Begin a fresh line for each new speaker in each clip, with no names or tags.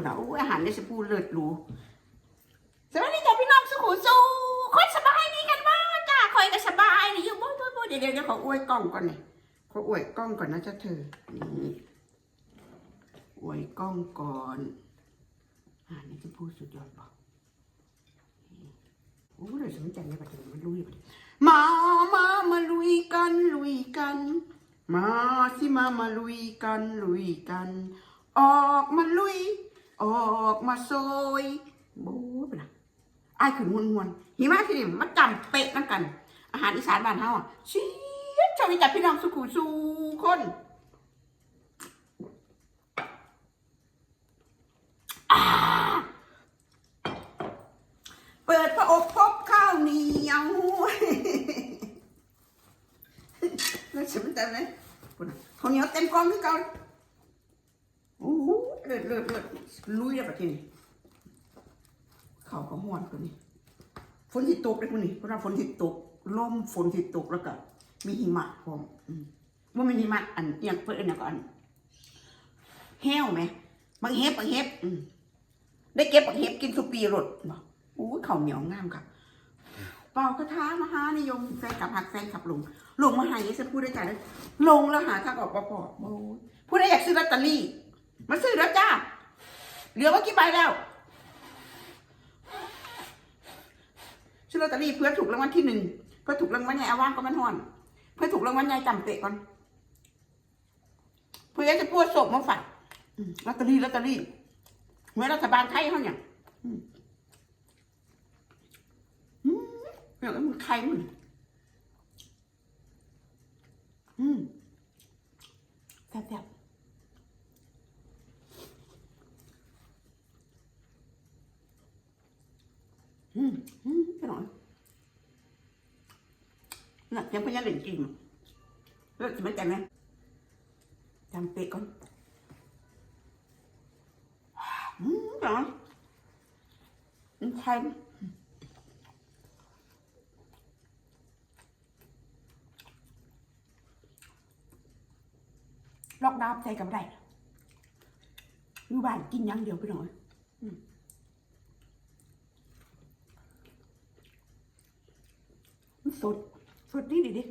มันเอู้อาหารในสปูเลิศหรูสวัสดีจ้าพี่น้องสุขุสูคนสบายดีกันบ้างจ้าคอยกันสบายนี่อยู่บ่บ่บ่เดี๋ยวเดี๋ยวขออวยกล้องก่อนนี่ขออวยกล้องก่อนนะจ๊ะเธอนี่อวยกล้องก่อนอาหารในสปูสุดยอดป่ะโอ้เลยสนใจในประเด็นมันลุยประมามามาลุยกันลุยกันมาสิมามาลุยกันลุยกัน ออกมาลุย ออกมาโซยโบ้ไปนะไอ้ขึ้นมวนมวนๆหิมะที่นี่มันจำเป๊ะนั่นกัน อาหารอีสานบ้านเฮาอะชียชาววิจัดพี่น้องสุขุสูคนเปิดพระอบพบข้าวเหนียวแล้วฉันมันจะไหมคุณน่ะข้าวเหนียวเต็มกองที่เก่า เลือดเลือดเลือดลุยแล้วปะทีนี้เขาก็ห้วนคนนี้ฝนที่ตกเลยคนนี้เพราะว่าฝนที่ตกลมฝนที่ตกแล้วก็มีหิมะพร้อมว่ามีหิมะอันอย่างเปิดอันก็อันแห้วไหมบางเฮ็บบางเฮ็บได้เก็บบางเฮ็บกินสุปีรดบอกโอ้ยข้าวเหนียวงามครับเป่ากระทะมหานิยมแฟนกับหักแฟนขับลงลงมาหายี่สิพูดได้ใจเลยลงแล้วหาทางออกปะปอโอ้พูดได้อยากซื้อลอตเตอรี่ มาซื้อแล้วจ้า เหลือว่ากี่ใบแล้ว ซื้อลอตเตอรี่เพื่อถูกรางวัลที่หนึ่ง เพื่อถูกรางวัลใหญ่อาว่างก็มันห่อน เพื่อถูกรางวัลใหญ่จำเตะก่อน เพื่อจะพูดศพมาฝากลอตเตอรี่ลอตเตอรี่เมื่อรัฐบาลไทยเขาเนี่ยอืมอืมเนี่ยมันใครมึงอืมแซ่บๆ อืมอร่อยน่ะยังพยายามเล่นกินแล้วจะไม่จำไหมจำเป๊ะก่อนอืมไปหน่อยอืมใครล็อกดาวน์ใจกับได้อยู่บ้านกินอย่างเดียวไปหน่อย อืม สด สดดีดิดิ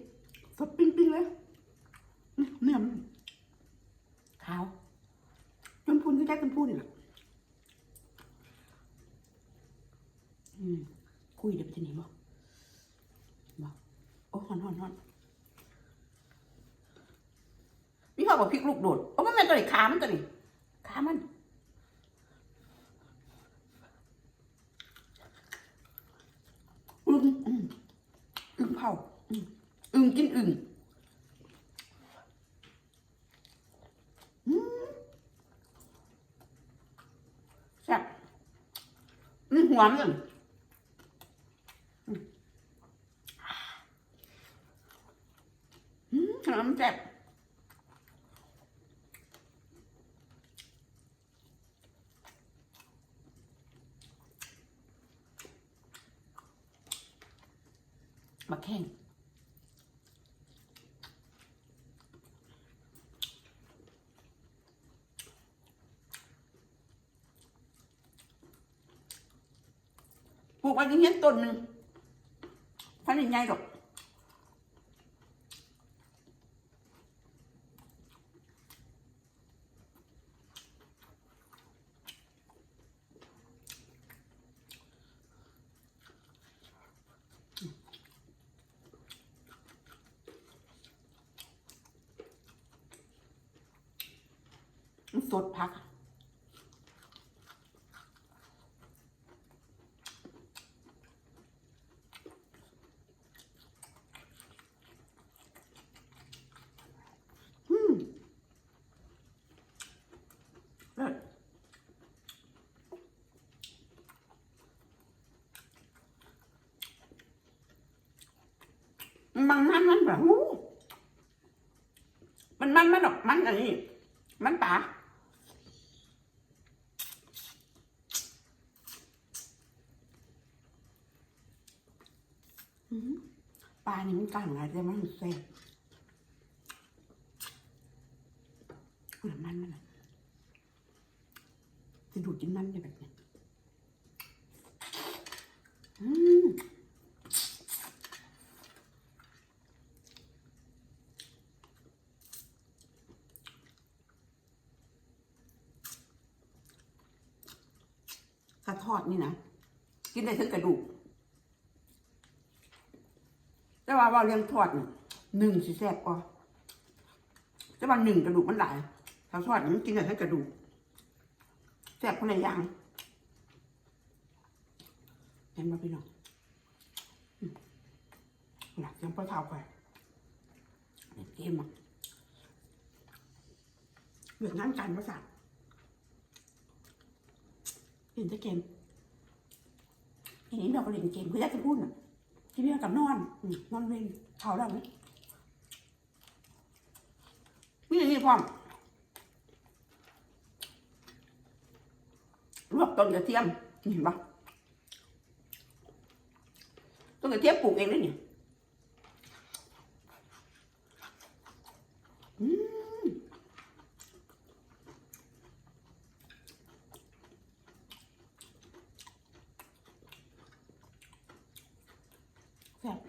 สดปิ้งๆเลยเนื้อมันขาวจนพูนก็ได้จนพูนนี่แหละอืมคุยเดี๋ยวไปจะหนีบ่บ่โอ้หอนหอนหอนมีพ่อบอกพริกลูกโดดโอ้มันแม่นตัวไหนขามันตัวนี้ขามัน อึ้งอืมอึ้ง เผาอึ่งกินอึ่งแซ่บนี่หวานอืมอืมน้ำแซ่บ มาแข่งปลูกไว้ยังเห็นต้นหนึ่งพันใหญ่หรอกมันสด พัก อืมเลิศมันมันมันแบบอู้มันมันมันหรอกมันอะไรนี่มันป่า ปลานี่มันกลางอะไรแต่มันแซ่บเปลือกมันมันน่ะจะดูดกินมันได้แบบนี้ยอืมถ้าทอดนี่นะ กินได้ทั้งกระดูก แต่ว่าว่าเรื่องทอดนี่หนึ่งสิแซ่บกว่าแต่ว่าหนึ่งกระดูกมันหลายถ้าทอดมันกินได้ทั้งกระดูกแซ่บคนละอย่างเห็นไหมพี่น้องหลักยังไปเท้าไปเล่นเกมอะเลือกงานการประสาเล่นแต่เกมทีนี้เราก็เล่นเกมคืออจะพูดอะ ที่เรียกกับนอนนอนเว้นเขาแล้วไหมมีอย่างนี้พร้อมลวกต้นกระเทียมเห็นปะต้นกระเทียมปลูกเองเลยนี่ยม แซ่บ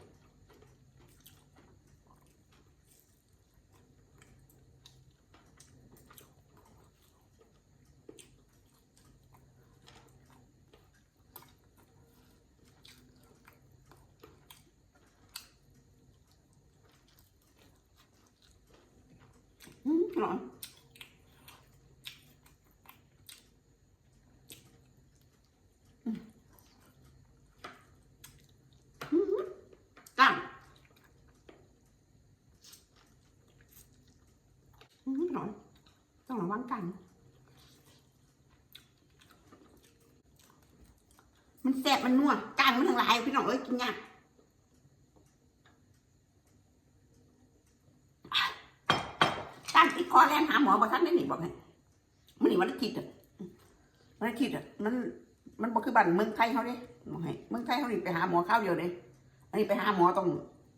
อืมอร่อยอืมอืมกั้งอืมอร่อย้องระวังกัน มันแสบมันนัวกลางมันทั้งหลายพี่น้องเอ้ยกินยากตั้งติดคอแลนหาหมอบ่ทันได้หนิบอกให้มันนี่วันอาทิตย์อะวันอาทิตย์อะมันมันบ่คือบ้านเมืองไทยเขาเด้บอกให้เมืองไทยเขานี่ไปหาหมอข้าวเดียวเด้อันนี้ไปหาหมอต้อง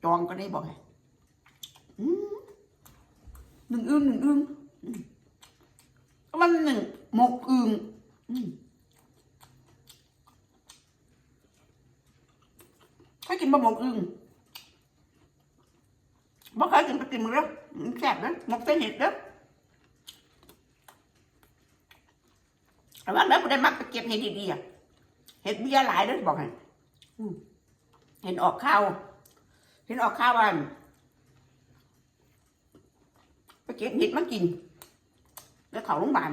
จองก็ได้บอกให้หนึ่งอึ้งหนึ่งอึ้งอื มมันหนึ่งหมกอึ้งอืมใครกินบะหมกอึ้งบ่เคยกินไปกินมึงแล้วมันแซ่บนะหมกเส้นเห็ดเด้อแต่ว่าแล้วบ่ได้มักไปเก็บเห็ดดีๆอะเห็ดเบี้ยหลายเด้อบอกให้อืมเห็นออกข้าวเห็นออกข้าวว่าไปเก็บเห็ดมากิน แล้วเขาโรงพยาบาล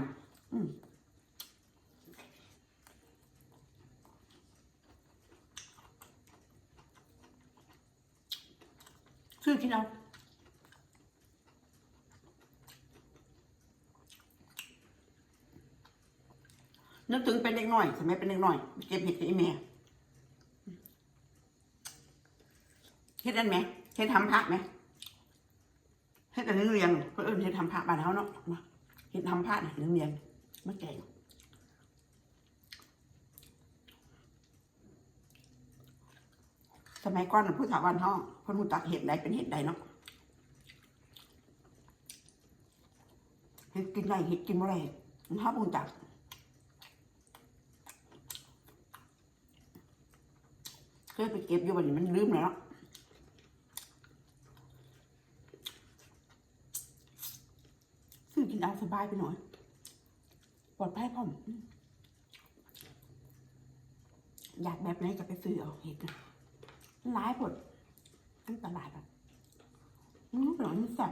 ซื้อที่เรานึกถึงเป็นเด็กหน้อยสมัยเป็นเด็กหน้อยเก็บเห็ดกับไอ้แม่เฮ็ดนั่นไหมเฮ็ดทำผักไหมเฮ็ดแต่เรื่องเรียงเพื่อนเอิ้นเฮ็ดทำผักบ้านเขาเนาะมา เฮ็ดทำผักเนี่ยเรื่อเรียงมาแกงสมัยก่อนน่ะผู้ถาวันห้องคนหูตักเห็ดใดเป็นเห็ดใดเนาะเห็ดกินได้เห็ดกินบ่ได้มันห้าปูจักเคยไปเก็บอยู่วันนี้มันลืมแล้วซื้อ กินเอายไปหน่อย ปลอดภัยพร้อม อยากแบบไหนก็ไปซื้อเอาเห็ดนะร้ายผดทั้งตลาดแบบอืมหน่อยมันแซ่บ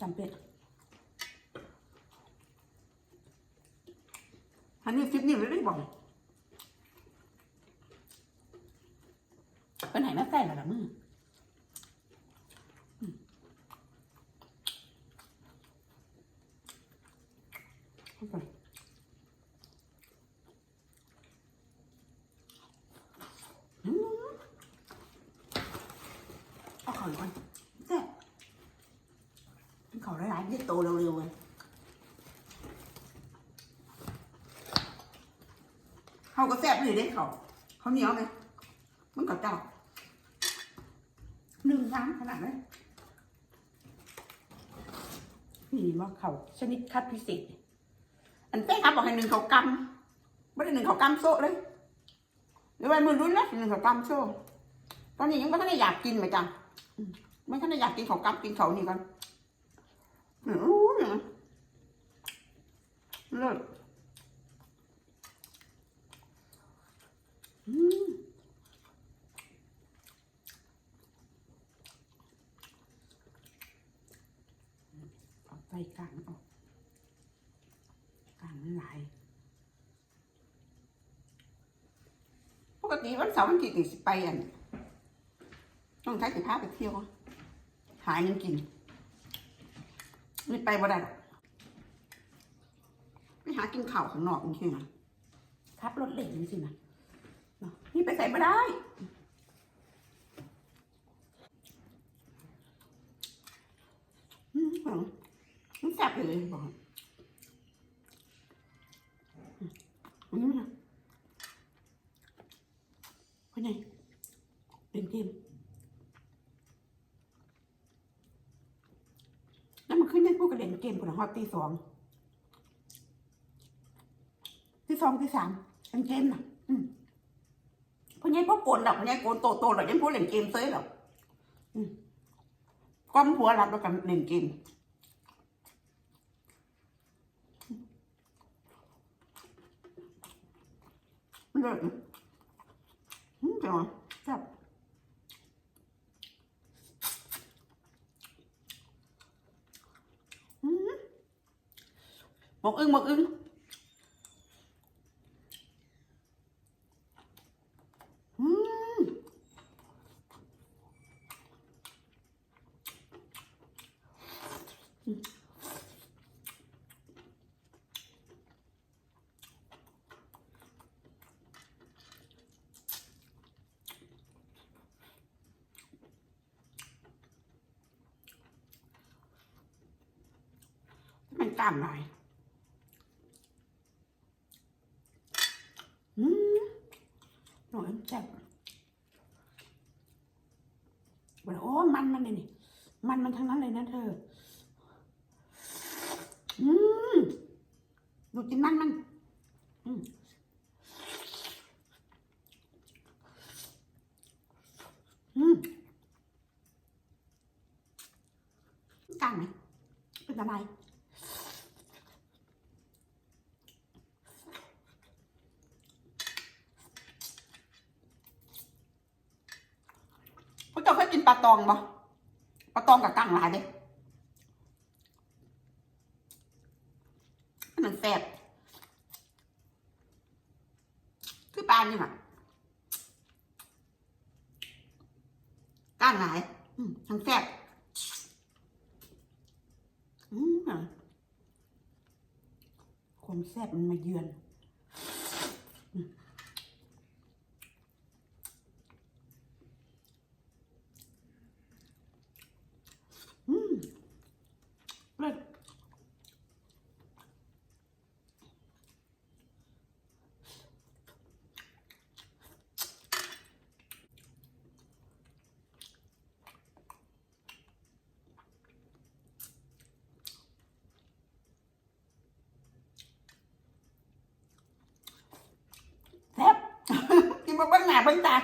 จำเป็นอันนี้ฟิตนี่ไม่ได้บอกไปไหนมาใส่ละละมือ เข้าไปอืมเอาเข่าก่อนแซ่บเข่าหลายๆได้โตเร็วๆเลยเขาก็แซ่บเลยเด้เขาเขาเหนียวไหมมันก็เจ้าหนึ่งครั้งขนาดนั้นนี่ว่าเขาชนิดคัดพิเศษ อันเต้ครับบอกให้หนึ่งเขากำไม่ได้หนึ่งเขากำโซ่เลยหรือว่ามือรุ่นนะหนึ่งเขากำโซ่ตอนนี้ยังไม่ทันได้อยากกินไหมจ๊ะอืมไม่ทันได้อยากกินเขากำกินเขานี่ก่อนอืมอู้เนี่ยเลิศอืมไปกลางออก หลาย ปกติวันเสาร์วันจิตนี่สิไปอันต้องใช้สิพาไปเที่ยว หาเงินกินนี่ไปบ่ได้หรอกไปหากินข้าวข้างนอกจริงๆนะขับรถเหล่นจริงๆนะนี่ไปใส่ไม่ได้อืมของมันแซ่บเลยบอกอืมอันนี้มันนะเป็นไงเล่นเกมแล้วมันขึ้นยังพวกกระเล่นเกมคนละ ฮอตตีสองตีสองตีสามเล่นเกมน่ะพราะงั้พวกโกนหรอกพราะงั้โกนโตโตๆหรอกยังพวกเล่นเกมเซ้ยหรอกอืมก้มหัวรับแล้วกันเล่นเกมเลยอืมจังหวะจับอืมห มกอึ้งหมกอึ้งมันกล้ามหน่อยอืม หน่อยมันจับบอกโอ้มันมันเลยนี่มันมันทั้งนั้นเลยนะเธอ อืมดูกินมันมัน อืมอืมกลางไหมเป็นอะไร พว กินปลาตองปะปลาตองกับกั้งหลายเด้มันแซ่บคือปลานี่ค่ะก้างหลายอืมทั้งแซ่บอืมความแซ่บมันมาเยือน อืมเลิศแซ่บ กิน มา